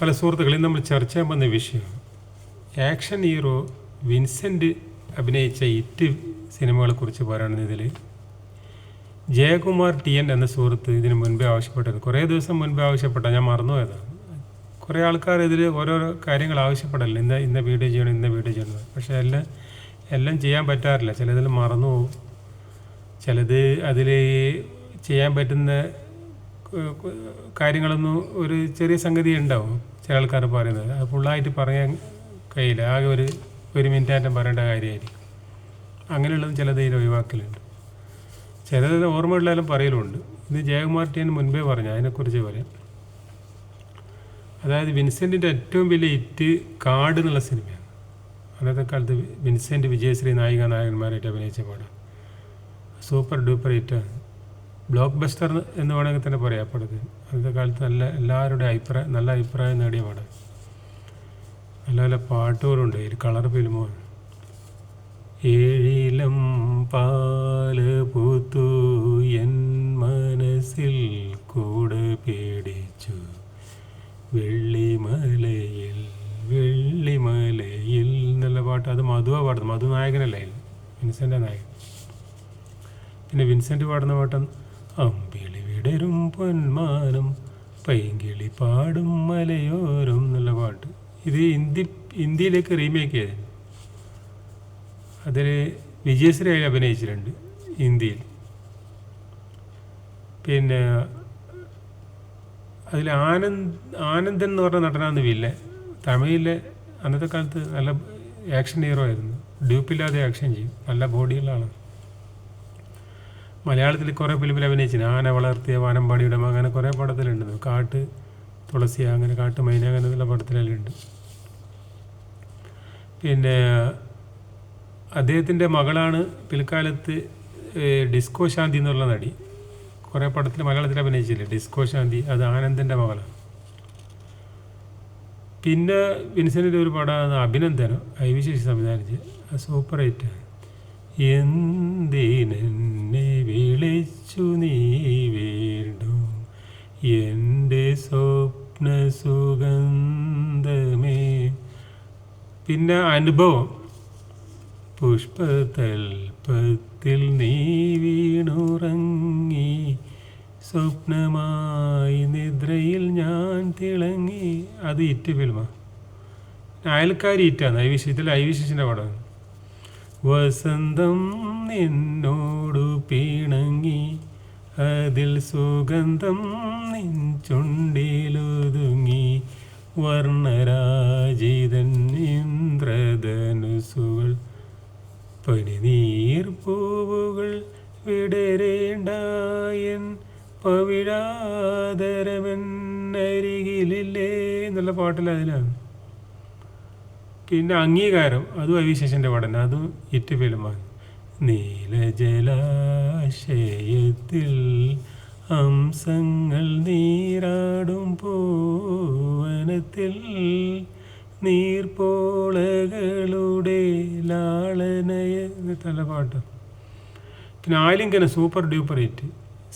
പല സുഹൃത്തുക്കളിൽ നമ്മൾ ചർച്ച ചെയ്യാൻ വന്ന വിഷയം. ആക്ഷൻ ഹീറോ വിൻസെന്റ് അഭിനയിച്ച ഇറ്റ് സിനിമകളെക്കുറിച്ച് ഇതിൽ. ജയകുമാർ ടി എൻ എന്ന സുഹൃത്ത് ഇതിന് മുൻപേ ആവശ്യപ്പെട്ടത് കുറേ ദിവസം മുൻപേ ആവശ്യപ്പെട്ട ഞാൻ മറന്നുപോയതാണ്. കുറേ ആൾക്കാർ ഇതിൽ ഓരോ കാര്യങ്ങൾ ആവശ്യപ്പെടല്ലോ ഇന്ന ഇന്ന വീഡിയോ ചെയ്യണം ഇന്ന വീഡിയോ ചെയ്യണം. പക്ഷേ എല്ലാം എല്ലാം ചെയ്യാൻ പറ്റാറില്ല. ചിലതിൽ മറന്നു പോകും ചിലത് അതിൽ ചെയ്യാൻ പറ്റുന്ന കാര്യങ്ങളൊന്നും ഒരു ചെറിയ സംഗതി ഉണ്ടാവും ചില ആൾക്കാർ പറയുന്നത്. അത് ഫുള്ളായിട്ട് പറയാൻ കഴിയില്ല. ആകെ ഒരു ഒരു മിനിറ്റാറ്റം പറയേണ്ട കാര്യമായിരിക്കും. അങ്ങനെയുള്ളതും ചിലത് ഇതിൽ ഒഴിവാക്കലുണ്ട്. ചിലത് ഓർമ്മയുള്ളതെല്ലാം പറയലുണ്ട് ഇത് ജയകുമാർ ടി മുൻപേ പറഞ്ഞു അതിനെക്കുറിച്ച് പറയാം. അതായത് വിൻസെന്റിന്റെ ഏറ്റവും വലിയ ഹിറ്റ് കാട് എന്നുള്ള സിനിമയാണ്. അന്നത്തെ കാലത്ത് വിൻസെന്റ് വിജയശ്രീ നായിക നായകന്മാരായിട്ട് അഭിനയിച്ച പടം. സൂപ്പർ ഡൂപ്പർ ഹിറ്റാണ്. ബ്ലോക്ക് ബസ്റ്റർ എന്ന് വേണമെങ്കിൽ തന്നെ പറയാം. പടത്തിൽ അന്നത്തെ കാലത്ത് നല്ല എല്ലാവരുടെ അഭിപ്രായം നല്ല അഭിപ്രായം നേടിയ പടം. നല്ല നല്ല പാട്ടുകളുണ്ട്. ഈ കളർ ഫിലിമോ ഏഴിലും പാൽ പൂത്തു എൻ മനസ്സിൽ കൂടെ പേടിച്ചു. വെള്ളിമലയിൽ വെള്ളിമലയിൽ. എന്നുള്ള പാട്ട്. അത് മധുവാ പാടുന്നത് മധു നായകനല്ലേ വിൻസെന്റെ നായകൻ. പിന്നെ വിൻസെന്റ് പാടുന്ന പാട്ട് അമ്പിളി വിടരും പൊന്മാനം പൈങ്കിളി പാടും മലയോരം എന്നുള്ള പാട്ട്. ഇത് ഹിന്ദി ഹിന്ദിയിലേക്ക് റീമേക്ക് ചെയ്തത്. അതിൽ വിജയശ്രീ അതിൽ അഭിനയിച്ചിട്ടുണ്ട് ഹിന്ദിയിൽ. പിന്നെ അതിൽ ആനന്ദ് ആനന്ദൻ എന്ന് പറഞ്ഞ നടനാണ് വില്ല തമിഴിലെ അന്നത്തെ കാലത്ത് നല്ല ആക്ഷൻ ഹീറോ ആയിരുന്നു. ഡ്യൂപ്പില്ലാതെ ആക്ഷൻ ചെയ്യും. നല്ല ബോഡിയുള്ള ആളാണ്. മലയാളത്തിൽ കുറേ ഫിലിമിൽ അഭിനയിച്ചിന്. ആന വളർത്തിയ വാനമ്പാടിയുടെ മകൻ അങ്ങനെ കുറേ പടത്തിലുണ്ട്. കാട്ട് തുളസി അങ്ങനെ കാട്ട് മൈന അങ്ങനെ അങ്ങനെയുള്ള പടത്തിലെല്ലാം ഉണ്ട്. പിന്നെ അദ്ദേഹത്തിന്റെ മകളാണ് പിൽക്കാലത്ത് ഡിസ്കോ ശാന്തി എന്നുള്ള നടി. കുറേ പടത്തിൽ മലയാളത്തിൽ അഭിനയിച്ചില്ലേ? ഡിസ്കോ ശാന്തി. അത് ആനന്ദന്റെ മകളാണ്. പിന്നെ വിൻസെന്റെ ഒരു പടമാണ് അഭിനന്ദനം. ഐ വി ശേഷി സംവിധാനിച്ച്. സൂപ്പർ ഹിറ്റാണ്. എന്തിനെന്നെ വിളിച്ചു നീ വീണ്ടും എന്റെ സ്വപ്ന സുഗന്ധമേ. പിന്നെ അനുഭവം. പുഷ്പതൽപത്തിൽ നീ വീണുറങ്ങി. സ്വപ്നമായി നിദ്രയിൽ ഞാൻ തിളങ്ങി. അത് ഇറ്റ് ഫിൽമാണ് അയൽക്കാരി ഇറ്റാണ് ഐ വിശേഷത്തിൽ ഐ വിശേഷിന്റെ പടമാണ് വസന്തം നിന്നോടു പിണങ്ങി അതിൽ സുഗന്ധം നിൻ ചുണ്ടിലൊതുങ്ങി വർണരാജിതൻ ഇന്ദ്രധനുസുകൾ പനിനീർ പൂവുകൾ വിടരേണ്ടായൻ പവിഴാതരവൻ അരികിലില്ലേ എന്നുള്ള പാട്ടിൽ അതിലാണ് പിന്നെ അംഗീകാരം അതും അവിശേഷന്റെ പഠനം അതും ഇറ്റ് ഫിലിമാണ്. നീലജലാശയത്തിൽ ഹംസങ്ങൾ നീരാടും പൂവനത്തിൽ നീർപ്പോളകളുടെ ലാളനയ നല്ല പാട്ട്. പിന്നെ ആലിംഗന സൂപ്പർ ഡ്യൂപ്പർ ഹിറ്റ്.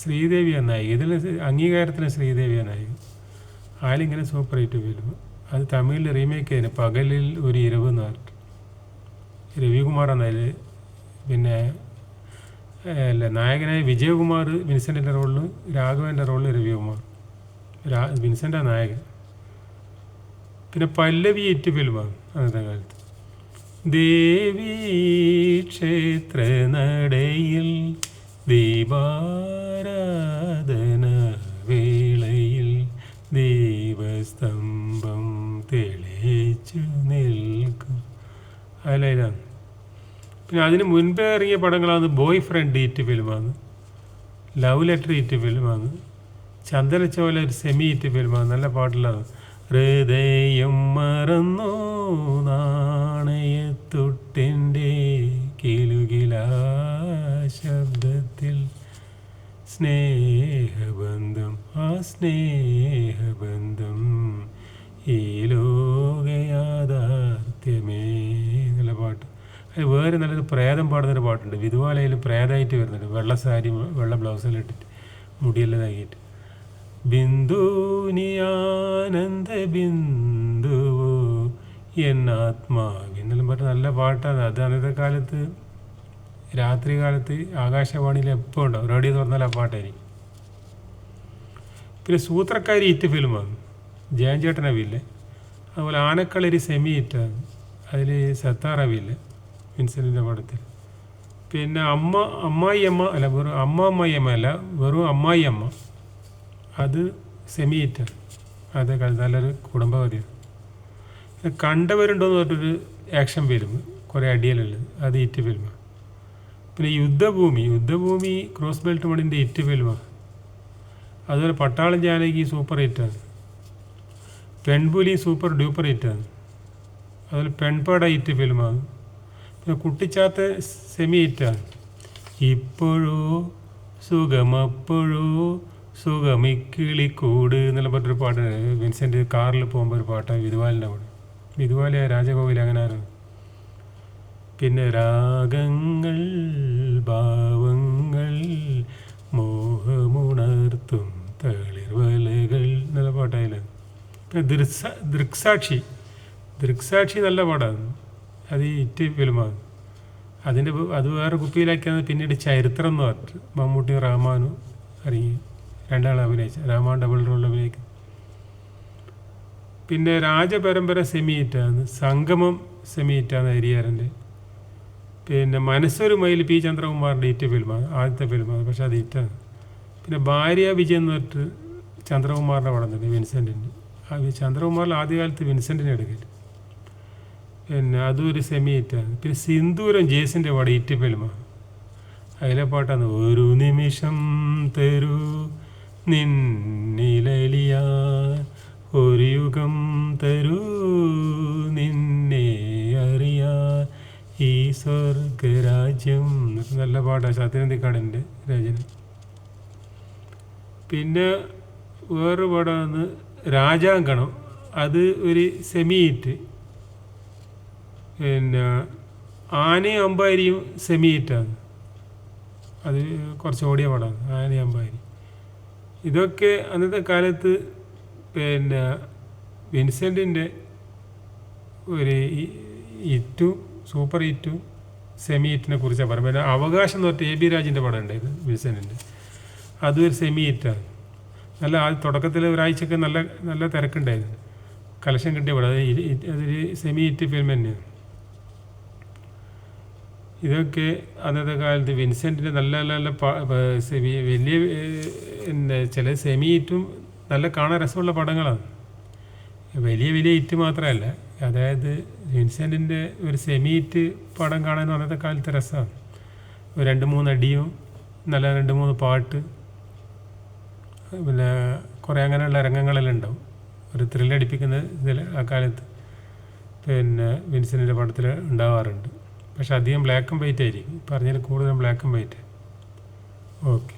ശ്രീദേവി നായിക. ഇതിൽ അംഗീകാരത്തിന് ശ്രീദേവിയാണ് നായിക. ആലിംഗന സൂപ്പർ ഹിറ്റ് ഫിലിം അത് തമിഴിൽ റീമേക്ക് ചെയ്തിന് പകലിൽ ഒരു ഇരവ് നാട്ട് രവികുമാറാണ് അതിൽ പിന്നെ അല്ല നായകനായ വിജയകുമാർ വിൻസെന്റിന്റെ റോളിൽ രാഘവന്റെ റോളിൽ രവികുമാർ. രാ വിൻസെന്റാണ് നായകൻ. പിന്നെ പല്ലവി ഏറ്റു ഫിലിമാണ് അന്നത്തെ കാലത്ത്. ദേവീ ക്ഷേത്ര നടയിൽ ദീപാരാധന വേളയിൽ ദീപസ്തംഭം തെളിച്ചു നിൽക്കും. അതിലാണ് പിന്നെ അതിന് മുൻപേ ഇറങ്ങിയ പടങ്ങളാണ് ബോയ് ഫ്രണ്ട് ഈറ്റ് ഫിലിമാണ് ലവ് ലെറ്റർ ഈറ്റ് ഫിലിമാണ് ചന്ദനച്ചോല ഒരു സെമി ഈറ്റ് ഫിലിമാണ് നല്ല പാട്ടിലാണ് ഹൃദയം മറന്നു നാണയത്തൊട്ടിന്റെ കിലുകിലാ ശബ്ദത്തിൽ സ്നേഹബന്ധം ആ സ്നേഹബന്ധം ഈ വേറെ നല്ലൊരു പ്രേതം പാടുന്നൊരു പാട്ടുണ്ട്. വിധുവാലയിൽ പ്രേതമായിട്ട് വരുന്നുണ്ട്. വെള്ള സാരി വെള്ള ബ്ലൗസെല്ലാം ഇട്ടിട്ട് മുടിയെല്ലാം ഇതാക്കിയിട്ട് ബിന്ദുനിയാനന്ദ ബിന്ദുവോ എന്നാത്മാവി എന്നെല്ലാം പറഞ്ഞ നല്ല പാട്ടാണ്. അത് അന്നത്തെ കാലത്ത് രാത്രി കാലത്ത് ആകാശവാണിയിൽ എപ്പോൾ ഉണ്ടാവും? റേഡിയോ തുറന്നാൽ ആ പാട്ടായിരിക്കും. പിന്നെ സൂത്രക്കാരി ഇറ്റ് ഫിലിമാണ്. ജയൻ ചേട്ടനവില്ലേ? അതുപോലെ ആനക്കളരി സെമി ഇറ്റാണ് അതിൽ സത്താറവില്ല വിൻസെന്റിന്റെ പടത്തിൽ. പിന്നെ അമ്മ അമ്മായി അമ്മ അല്ല വെറും അമ്മ അമ്മായി അമ്മ അല്ല വെറും അമ്മായി അമ്മ അത് സെമിയേറ്റർ. അത് നല്ലൊരു കുടുംബകഥയാണ്. കണ്ടവരുണ്ടോയെന്ന് പറഞ്ഞിട്ടൊരു ആക്ഷൻ ഫിലിം കുറേ അടിയലുള്ളത്. അത് ഇറ്റ് ഫിലിമാണ് പിന്നെ യുദ്ധഭൂമി യുദ്ധഭൂമി ക്രോസ് ബെൽറ്റ് മണിന്റെ ഇറ്റ് ഫിലിമാണ് അതുപോലെ പട്ടാളം ജാനകി സൂപ്പർ ഹിറ്റാണ് പെൺപുലി സൂപ്പർ ഡ്യൂപ്പർ ഹിറ്റാണ് അതുപോലെ പെൺപാട ഹിറ്റ് ഫിലിമാണ് കുട്ടിച്ചാത്ത സെമി ഹിറ്റാണ് ഇപ്പോഴോ സുഖമപ്പോഴോ സുഖമിക്കിളിക്കൂട് എന്നുള്ള പറഞ്ഞൊരു പാട്ടാണ് വിൻസെന്റ് കാറിൽ പോകുമ്പോൾ ഒരു പാട്ടാണ് വിധുവാലിന്റെ പാട്ട്. വിധുവാലിയ രാജഗോവിൽ അങ്ങനെ ആരാണ് പിന്നെ രാഗങ്ങൾ ഭാവങ്ങൾ മോഹമുണർത്തും തളിർവലകൾ എന്നുള്ള പാട്ടായില്ല പിന്നെ ദൃക്സാക്ഷി. ദൃക്സാക്ഷി നല്ല പാടാണ് അത് ഈ ഫിലിമാണ് അതിന്റെ അത് വേറെ കുപ്പിയിലാക്കിയാണ് പിന്നീട് ചരിത്രം എന്ന് പറഞ്ഞിട്ട് മമ്മൂട്ടിയും റഹ്മാനും ഇറങ്ങി. രണ്ടാളും അഭിനയിച്ച. റഹ്മാൻ ഡബിൾ റോൾ അഭിനയിക്കും. പിന്നെ രാജപരമ്പര സെമി ഹിറ്റാണ് സംഗമം സെമി ഹരിയാരന്റെ പിന്നെ മനസ്സൊരു മയിൽ പി ചന്ദ്രകുമാറിന്റെ ഈറ്റ ഫിലിമാണ് ആദ്യത്തെ ഫിലിമാണ് പക്ഷെ അത് ഈറ്റാണ് പിന്നെ ഭാര്യ വിജയൻ എന്ന് പറഞ്ഞിട്ട് ചന്ദ്രകുമാറിന്റെ പടം തന്നെ വിൻസെന്റിന്റെ ചന്ദ്രകുമാറിൽ ആദ്യകാലത്ത് വിൻസെന്റിനെ എടുക്കില്ല പിന്നെ അതും ഒരു സെമി ഹിറ്റാണ് പിന്നെ സിന്ദൂരം ജേസിന്റെ പാട ഹിറ്റ് ഫിലിമാണ് അതിലെ പാട്ടാണ് ഒരു നിമിഷം തരൂ നിന്നിലലിയാ ഒരു യുഗം തരൂ നിന്നെ അറിയാ ഈ സ്വർഗരാജ്യം എന്നൊക്കെ നല്ല പാട്ടാണ്. സത്യനന്ദിക്കാടിന്റെ രചന. പിന്നെ വേറൊരു പാടാണ് രാജാങ്കണം അത് ഒരു സെമി ഹിറ്റ് പിന്നെ ആനയും അമ്പാരിയും ഹിറ്റാണ് അത് കുറച്ച് ഓടിയ പടമാണ് ആനയും അമ്പാരി ഇതൊക്കെ അന്നത്തെ കാലത്ത് പിന്നെ വിൻസെന്റിന്റെ ഒരു ഇറ്റും സൂപ്പർ ഹിറ്റും സെമി ഹിറ്റിനെ കുറിച്ചാണ് പറയുന്നത്. പിന്നെ അവകാശം എന്ന് പറഞ്ഞാൽ എ ബി രാജിന്റെ പടം ഉണ്ടായിരുന്നു വിൻസെന്റിന്റെ അതും ഒരു സെമി ഹിറ്റാണ് നല്ല ആ തുടക്കത്തിൽ ഒരാഴ്ചയൊക്കെ നല്ല നല്ല തിരക്കുണ്ടായിരുന്നു. കളക്ഷൻ കിട്ടിയ പടം. അത് അതൊരു സെമി ഹിറ്റ് ഫിലിം തന്നെയാണ്. ഇതൊക്കെ അന്നത്തെ കാലത്ത് വിൻസെന്റിന്റെ നല്ല നല്ല നല്ല സെമി വലിയ പിന്നെ ചില സെമി ഹിറ്റും നല്ല കാണാൻ രസമുള്ള പടങ്ങളാണ്. വലിയ വലിയ ഹിറ്റ് മാത്രമല്ല. അതായത് വിൻസെന്റിന്റെ ഒരു സെമി ഹിറ്റ് പടം കാണാൻ അന്നത്തെ കാലത്ത് രസമാണ്. ഒരു രണ്ട് മൂന്ന് അടിയും നല്ല രണ്ട് മൂന്ന് പാട്ട് പിന്നെ കുറേ അങ്ങനെയുള്ള രംഗങ്ങളെല്ലാം ഉണ്ടാവും. ഒരു ത്രില്ലടിപ്പിക്കുന്ന ഇതിൽ ആ കാലത്ത് പിന്നെ വിൻസെന്റിന്റെ പടത്തിൽ ഉണ്ടാവാറുണ്ട്. പക്ഷെ അധികം ബ്ലാക്കും വൈറ്റ് ആയിരിക്കും. പറഞ്ഞതിൽ കൂടുതലും ബ്ലാക്കും വൈറ്റ് ഓക്കെ